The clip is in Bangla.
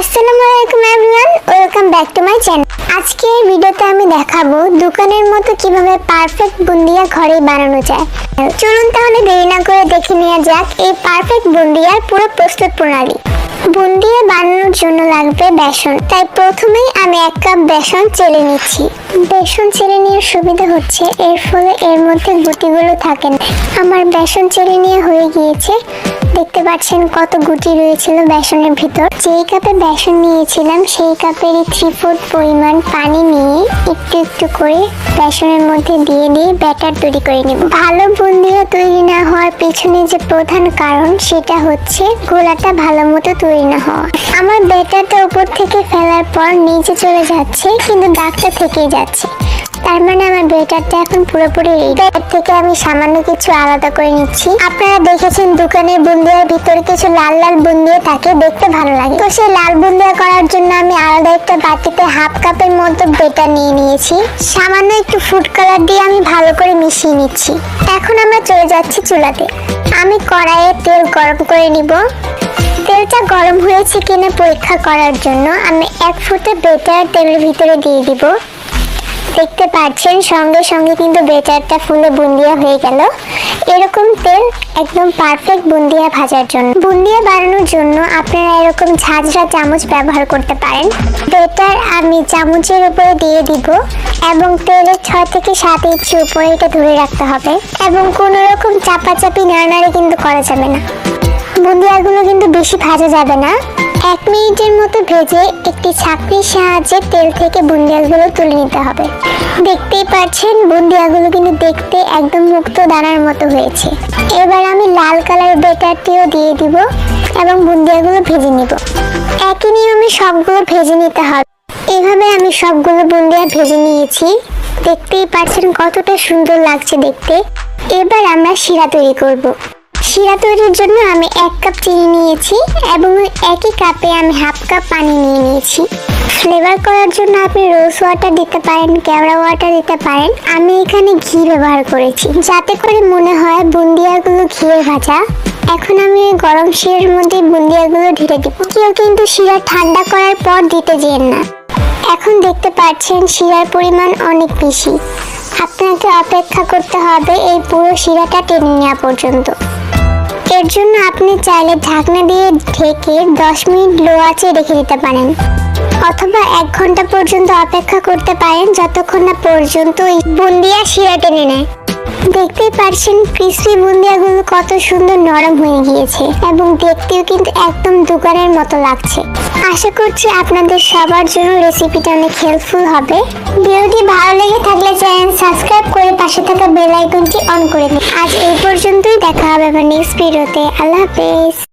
আসসালামু আলাইকুম everyone, welcome back to my channel. আজকে এই ভিডিওতে আমি দেখাবো দোকানের মতো কীভাবে পারফেক্ট বুন্দিয়া ঘরেই বানানো যায়। চলুন তাহলে দেরি না করে দেখে নেওয়া যাক এই পারফেক্ট বুন্দিয়ার পুরো প্রস্তুত প্রণালী। বুন্দিয়া বানানোর জন্য লাগবে বেসন। তাই প্রথমেই আমি এক কাপ বেসন চেলে নিচ্ছি। বেসন চেলে নেওয়ার সুবিধা হচ্ছে এর ফলে এর মধ্যে গুটিগুলো থাকে না। আমার বেসন চেলে নেওয়া হয়ে গিয়েছে। দেখতে পাচ্ছেন কত গুটি রয়েছিল বেসনের ভিতর। যেই কাপে বেসন নিয়েছিলাম, সেই কাপেরই থ্রি ফোর্থ পরিমাণ পানি নিয়ে একটু করে বেসনের মধ্যে দিয়ে দিয়ে ব্যাটার তৈরি করে নেব। ভালো বুন্দিয়া তৈরি না হওয়ার পেছনে যে প্রধান কারণ সেটা হচ্ছে গোলাটা ভালো মতো তৈরি না হওয়া। আমার ব্যাটারটা উপর থেকে ফেলার পর নিচে চলে যাচ্ছে, কিন্তু দাগটা থেকেই যাচ্ছে। তার মানে আমার বেটারটা এখন পুরোপুরি এর থেকে আমি সামান্য কিছু আলাদা করে নিচ্ছি। আপনারা দেখেছেন দোকানের বুন্দিয়ার ভিতরে কিছু লাল লাল বুন্দিয়া থাকে, দেখতে ভালো লাগে। তো সেই লাল বুন্দিয়া করার জন্য আমি আলাদা একটা বাটিতে হাফ কাপের মতো বেটার নিয়ে নিয়েছি। সামান্য একটু ফুড কালার দিয়ে আমি ভালো করে মিশিয়ে নিচ্ছি। এখন আমরা চলে যাচ্ছি চুলাতে। আমি কড়াইয়ে তেল গরম করে নিব। তেলটা গরম হয়েছে কিনা পরীক্ষা করার জন্য আমি এক ফুটে বেটার তেলের ভিতরে দিয়ে দিব। দেখতে পাচ্ছেন, সঙ্গে সঙ্গে কিন্তু বেটারটা ফুলে বুন্দিয়া হয়ে গেল। এরকম তেল একদম পারফেক্ট বুন্দিয়া ভাজার জন্য। বুন্দিয়া বানানোর জন্য আপনারা এরকম ঝাঁঝরা চামচ ব্যবহার করতে পারেন। বেটার আমি চামচের উপরে দিয়ে দিব এবং তেলের ছয় থেকে সাত ইঞ্চি উপরে এটা ধরে রাখতে হবে এবং কোনো রকম চাপাচাপি, নাড়ানাড়ি কিন্তু করা যাবে না। বুন্দিয়াগুলো কিন্তু বেশি ভাজা যাবে না। এক মিনিটের মতো ভেজে একটি ছাঁকনির সাহায্যে তেল থেকে বুন্দিয়াগুলো তুলে নিতে হবে। দেখতেই পাচ্ছেন, বুন্দিয়াগুলো কিন্তু দেখতে একদম মুক্ত দানার মতো হয়েছে। এবার আমি লাল কালার বেটারটিও দিয়ে দিব এবং বুন্দিয়াগুলো ভেজে নিব। একই নিয়মে সবগুলো ভেজে নিতে হবে। এভাবে আমি সবগুলো বুন্দিয়া ভেজে নিয়েছি। দেখতেই পাচ্ছেন কতটা সুন্দর লাগছে দেখতে। এবার আমরা শিরা তৈরি করব। শিরা তৈরির জন্য আমি এক কাপ চিনি নিয়েছি এবং একই কাপে আমি হাফ কাপ পানি নিয়ে নিয়েছি। ফ্লেভার করার জন্য আপনি রোজ ওয়াটার দিতে পারেন, কেওড়া ওয়াটার দিতে পারেন। আমি এখানে ঘি ব্যবহার করেছি, যাতে করে মনে হয় বুন্দিয়াগুলো ঘিয়ে ভাজা। এখন আমি গরম শিরার মধ্যে বুন্দিয়াগুলো ঢেলে দিব। কেউ কিন্তু শিরা ঠান্ডা করার পর দিতে যেন না। এখন দেখতে পাচ্ছেন শিরার পরিমাণ অনেক বেশি। আপনাকে অপেক্ষা করতে হবে এই পুরো শিরাটা টেনে নেওয়া পর্যন্ত। এর জন্য আপনি চাইলে ঢাকনা দিয়ে ঢেকে দশ মিনিট লো আঁচে রেখে দিতে পারেন। অথবা এক ঘণ্টা পর্যন্ত অপেক্ষা করতে পারেন যতক্ষণ না পর্যন্ত বুন্দিয়া শিরা টেনে নেয়। দেখতেই পারছেন ক্রিসপি বুন্দিয়াগুলো কত সুন্দর নরম হয়ে গিয়েছে এবং দেখতেও কিন্তু একদম দোকানের মতো লাগছে। আশা করছি আপনাদের সবার জন্য রেসিপিটা অনেক হেল্পফুল হবে। ভিডিওটি ভালো লেগে থাকলে চ্যানেল সাবস্ক্রাইব করে আইকনটি অন করে দিন আজ এই পর্যন্তই দেখা হবে আবার নেক্সট ভিডিওতে আল্লাহ হাফেজ।